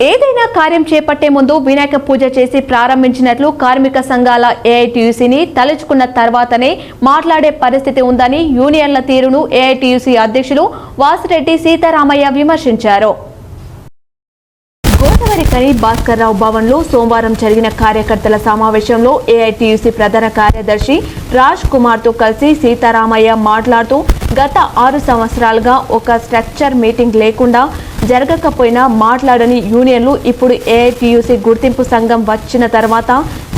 ఏదైనా కార్యం చేపట్టే ముందు వినాయక పూజ చేసి ప్రారంభించినట్లు కార్మిక సంఘాల ఏఐటియుసిని తలుచుకున్న తర్వాతనే మాట్లాడే పరిస్థితి ఉందని యూనియన్ల తీరును ఏఐటియుసి అధ్యక్షులు వాసిరెడ్డి సీతారామయ్య విమర్శించారు. గోదావరి కని భాస్కర్రావు భవన్లో సోమవారం జరిగిన కార్యకర్తల సమావేశంలో ఏఐటియుసి ప్రధాన కార్యదర్శి రాజ్ కుమార్తో కలిసి సీతారామయ్య మాట్లాడుతూ గత ఆరు సంవత్సరాలుగా ఒక స్ట్రక్చర్ మీటింగ్ లేకుండా జరగకపోయినా మాట్లాడని యూనియన్లు ఇప్పుడు ఏఐటియుసి గుర్తింపు సంఘం వచ్చిన తర్వాత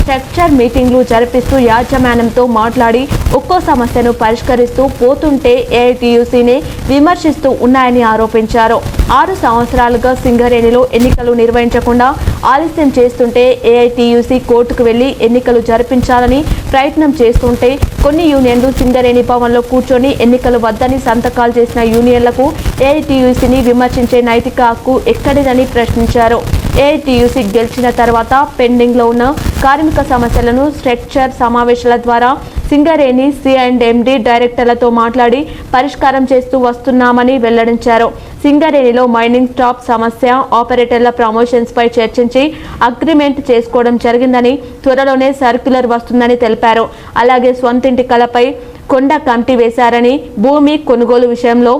స్ట్రక్చర్ మీటింగ్లు జరిపిస్తూ యాజమాన్యంతో మాట్లాడి ఒక్కో సమస్యను పరిష్కరిస్తూ పోతుంటే ఏఐటీయూసీని విమర్శిస్తూ ఉన్నాయని ఆరోపించారు. ఆరు సంవత్సరాలుగా సింగరేణిలో ఎన్నికలు నిర్వహించకుండా ఆలస్యం చేస్తుంటే ఏఐటీయూసీ కోర్టుకు వెళ్ళి ఎన్నికలు జరిపించాలని ప్రయత్నం చేస్తుంటే కొన్ని యూనియన్లు సింగరేణి భవన్లో కూర్చొని ఎన్నికలు వద్దని సంతకాలు చేసిన యూనియన్లకు ఏఐటీయూసీని విమర్శించే నైతిక హక్కు ఎక్కడిదని ప్రశ్నించారు. ఏఐటీయూసీ గెలిచిన తర్వాత పెండింగ్లో ఉన్న కార్మిక సమస్యలను స్ట్రక్చర్ సమావేశాల ద్వారా సింగరేణి సి అండ్ ఎండి డైరెక్టర్లతో మాట్లాడి పరిష్కారం చేస్తూ వస్తున్నామని వెల్లడించారు. సింగరేణిలో మైనింగ్ స్టాప్ సమస్య ఆపరేటర్ల ప్రమోషన్స్పై చర్చించి అగ్రిమెంట్ చేసుకోవడం జరిగిందని త్వరలోనే సర్క్యులర్ వస్తుందని తెలిపారు. అలాగే సొంతింటి కలపై కొండ కమిటీ వేశారని భూమి కొనుగోలు విషయంలో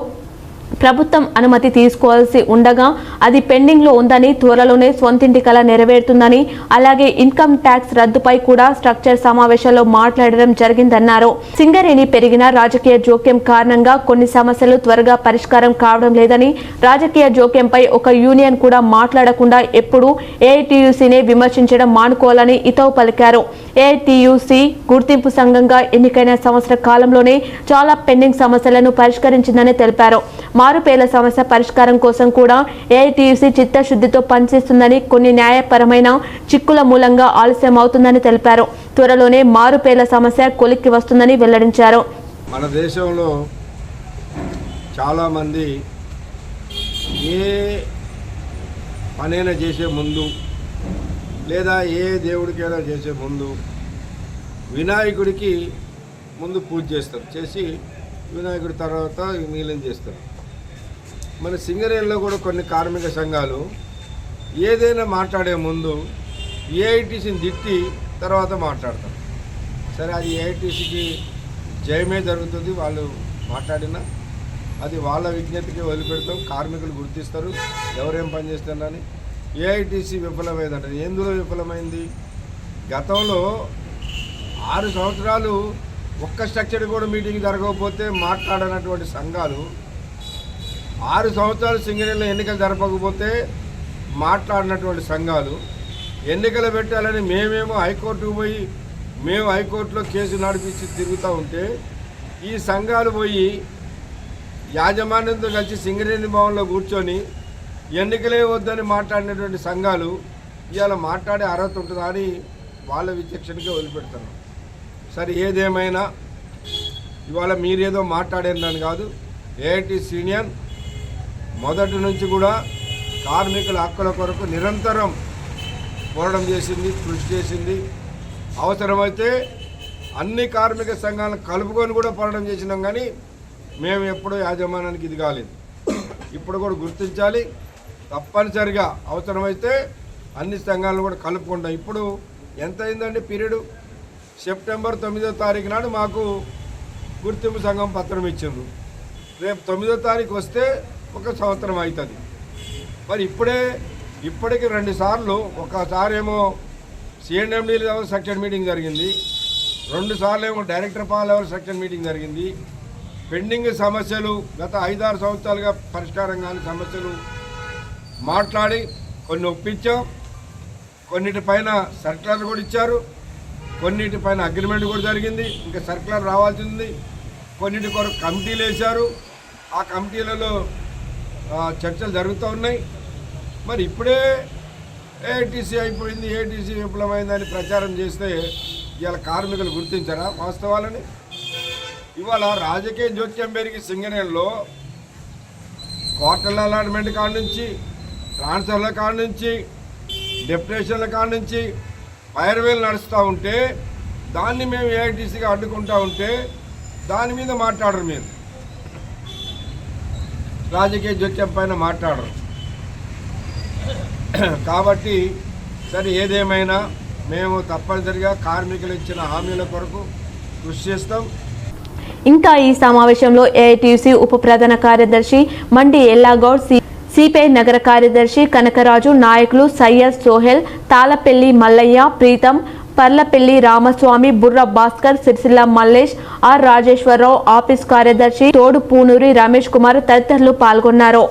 ప్రభుత్వం అనుమతి తీసుకోవాల్సి ఉండగా అది పెండింగ్లో ఉందని త్వరలోనే స్వంతింటి కల నెరవేరుతుందని అలాగే ఇన్కమ్ ట్యాక్స్ రద్దుపై కూడా స్ట్రక్చర్ సమావేశంలో మాట్లాడడం జరిగిందన్నారు. సింగరేణి పెరిగిన రాజకీయ జోక్యం కారణంగా కొన్ని సమస్యలు త్వరగా పరిష్కారం కావడం లేదని రాజకీయ జోక్యంపై ఒక యూనియన్ కూడా మాట్లాడకుండా ఎప్పుడు ఏఐటీయూసీని విమర్శించడం మానుకోవాలని ఇతవు పలికారు. ఏఐటీయూసీ గుర్తింపు సంఘంగా ఎన్నికైన సంవత్సర కాలంలోనే చాలా పెండింగ్ సమస్యలను పరిష్కరించిందని తెలిపారు. మారుపేల సమస్య పరిష్కారం కోసం కూడా ఏఐటీయూసీ చిత్తశుద్ధితో పనిచేస్తుందని కొన్ని న్యాయపరమైన చిక్కుల మూలంగా ఆలస్యం అవుతుందని తెలిపారు. త్వరలోనే మారుపేల సమస్య కొలిక్కి వస్తుందని వెల్లడించారు. మన దేశంలో చాలామంది ఏ పనైనా చేసే ముందు లేదా ఏ దేవుడికైనా చేసే ముందు వినాయకుడికి ముందు పూజ చేస్తారు. చేసి వినాయకుడి తర్వాత మిగిలిన చేస్తారు. మన సింగరేణిలో కూడా కొన్ని కార్మిక సంఘాలు ఏదైనా మాట్లాడే ముందు ఏఐటీసీని తిట్టి తర్వాత మాట్లాడతారు. సరే అది ఏఐటీసీకి జయమే జరుగుతుంది. వాళ్ళు మాట్లాడినా అది వాళ్ళ విజ్ఞతకి వదిలిపెడతాం. కార్మికులు గుర్తిస్తారు. ఎవరేం పనిచేస్తున్నారని ఏఐటీసీ విఫలమైందంట. ఎందులో విఫలమైంది? గతంలో ఆరు సంవత్సరాలు ఒక్క స్ట్రక్చర్ కూడా మీటింగ్ జరగకపోతే మాట్లాడనటువంటి సంఘాలు ఆరు సంవత్సరాలు సింగరేణిలో ఎన్నికలు జరపకపోతే మాట్లాడినటువంటి సంఘాలు ఎన్నికలు పెట్టాలని మేమేమో హైకోర్టుకు పోయి మేము హైకోర్టులో కేసు నడిపించి తిరుగుతూ ఉంటే ఈ సంఘాలు పోయి యాజమాన్యంతో కలిసి సింగరేణి భవన్లో కూర్చొని ఎన్నికలే వద్దని మాట్లాడినటువంటి సంఘాలు ఇవాళ మాట్లాడే అర్హత ఉంటుందా అని వాళ్ళ విచక్షణకే వదిలిపెడుతున్నాం సరే ఏదేమైనా ఇవాళ మీరేదో మాట్లాడేదని కాదు. ఏఐటి సీనియర్ మొదటి నుంచి కూడా కార్మికుల హక్కుల కొరకు నిరంతరం పోరాటం చేసింది కృషి చేసింది. అవసరమైతే అన్ని కార్మిక సంఘాలను కలుపుకొని కూడా పోరాటం చేసినాం కానీ మేము ఎప్పుడూ యాజమాన్యానికి ఇది కాలేదు. ఇప్పుడు కూడా గుర్తించాలి. తప్పనిసరిగా అవసరమైతే అన్ని సంఘాలను కూడా కలుపుకుంటాం. ఇప్పుడు ఎంత అయిందండి పీరియడ్? సెప్టెంబర్ తొమ్మిదో తారీఖు నాడు మాకు గుర్తింపు సంఘం పత్రం ఇచ్చిండ్రు. రేపు తొమ్మిదో తారీఖు వస్తే ఒక సంవత్సరం అవుతుంది మరి ఇప్పుడే ఇప్పటికి రెండు సార్లు ఒకసారి ఏమో సిఎండ్ఎండి లెవెల్ సెక్షన్ మీటింగ్ జరిగింది. రెండు సార్లు ఏమో డైరెక్టర్ పా లెవెల్ సెక్షన్ మీటింగ్ జరిగింది. పెండింగ్ సమస్యలు గత ఐదారు సంవత్సరాలుగా పరిష్కారం కాని సమస్యలు మాట్లాడి కొన్ని ఒప్పించాం. కొన్నిటిపైన సర్క్యులర్ కూడా ఇచ్చారు. కొన్నిటిపైన అగ్రిమెంట్ కూడా జరిగింది. ఇంకా సర్క్యులర్ రావాల్సింది. కొన్నిటి కొరకు కమిటీలు వేశారు. ఆ కమిటీలలో చర్చలు జరుగుతూ ఉన్నాయి. మరి ఇప్పుడే ఏఐటీసీ అయిపోయింది. ఏఐటీసీ విఫలమైందని ప్రచారం చేస్తే ఇవాళ కార్మికులు గుర్తించరా వాస్తవాలని? ఇవాళ రాజకీయ జోక్యం పెరిగి సింగరేణిలో క్వార్టర్ల అలాట్మెంట్ కాడ నుంచి ట్రాన్స్ఫర్ల కాడ నుంచి డెప్యుటేషన్ల కాడ నుంచి ఫైర్వేల్ నడుస్తూ ఉంటే దాన్ని మేము ఏఐటీసీగా అడ్డుకుంటా ఉంటే దాని మీద మాట్లాడరు మీరు. రాజకీయ జోక్యం పైన మాట్లాడరు. కాబట్టి సరే ఏదేమైనా మేము తప్పనిసరిగా కార్మికులు ఇచ్చిన హామీల కొరకు కృషి చేస్తాం. ఇంకా ఈ సమావేశంలో ఏఐటీసీ ఉప ప్రధాన కార్యదర్శి మండి ఎల్లాగౌడ్ సి సిపిఐ నగర కార్యదర్శి కనకరాజు నాయకులు సయ్యద్ సోహెల్ తాళపెల్లి మల్లయ్య ప్రీతం పర్లపెల్లి రామస్వామి బుర్ర భాస్కర్ సిరిసిల్ల మల్లేష్ ఆర్ రాజేశ్వరరావు ఆఫీస్ కార్యదర్శి తోడు పూనూరి రమేష్ కుమార్ తదితరులు పాల్గొన్నారు.